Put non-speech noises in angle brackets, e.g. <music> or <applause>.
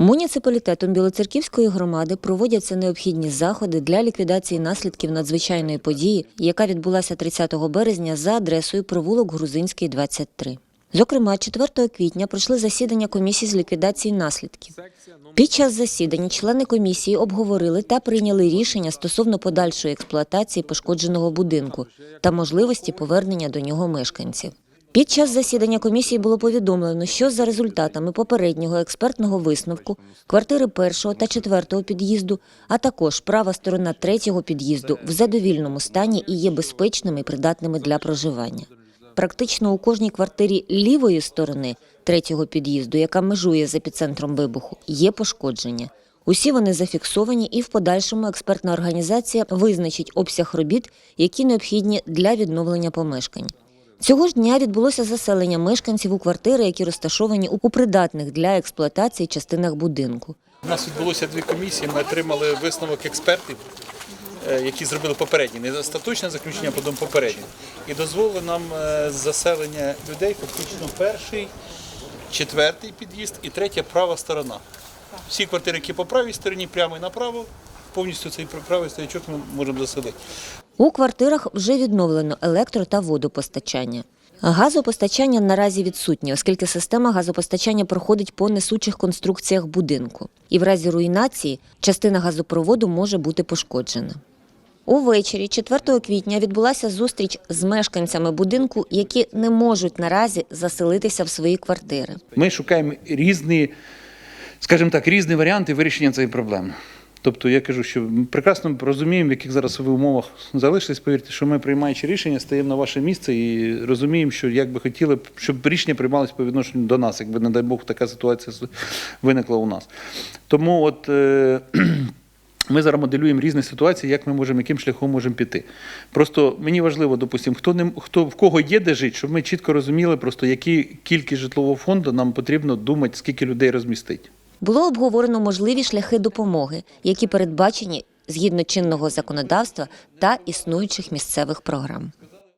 Муніципалітетом Білоцерківської громади проводяться необхідні заходи для ліквідації наслідків надзвичайної події, яка відбулася 30 березня за адресою провулок Грузинський, 23. Зокрема, 4 квітня пройшли засідання комісії з ліквідації наслідків. Під час засідання члени комісії обговорили та прийняли рішення стосовно подальшої експлуатації пошкодженого будинку та можливості повернення до нього мешканців. Під час засідання комісії було повідомлено, що за результатами попереднього експертного висновку квартири першого та четвертого під'їзду, а також права сторона третього під'їзду в задовільному стані і є безпечними і придатними для проживання. Практично у кожній квартирі лівої сторони третього під'їзду, яка межує з епіцентром вибуху, є пошкодження. Усі вони зафіксовані, і в подальшому експертна організація визначить обсяг робіт, які необхідні для відновлення помешкань. Цього ж дня відбулося заселення мешканців у квартири, які розташовані у придатних для експлуатації частинах будинку. У нас відбулося дві комісії. Ми отримали висновок експертів, е, які зробили попередні, не остаточне заключення, а потім попереднє. І дозволили нам е, заселення людей, фактично перший, четвертий під'їзд і третя права сторона. Всі квартири, які по правій стороні, прямо і направо, повністю цей правий стоячок ми можемо заселити. У квартирах вже відновлено електро та водопостачання. Газопостачання наразі відсутнє, оскільки система газопостачання проходить по несучих конструкціях будинку. І в разі руйнації частина газопроводу може бути пошкоджена. Увечері 4 квітня відбулася зустріч з мешканцями будинку, які не можуть наразі заселитися в свої квартири. Ми шукаємо різні, скажімо так, різні варіанти вирішення цієї проблеми. Тобто я кажу, що ми прекрасно розуміємо, в яких зараз ви умовах залишились. Повірте, що ми, приймаючи рішення, стаємо на ваше місце і розуміємо, що як би хотіли, щоб рішення приймалось по відношенню до нас, якби, не дай Бог, така ситуація виникла у нас. Тому от. Е- <clears throat> ми зараз моделюємо різні ситуації, як ми можемо, яким шляхом можемо піти. Просто мені важливо, допустимо, хто хто в кого є де жити, щоб ми чітко розуміли, просто які кількість житлового фонду нам потрібно думати, скільки людей розмістить. Було обговорено можливі шляхи допомоги, які передбачені згідно чинного законодавства та існуючих місцевих програм.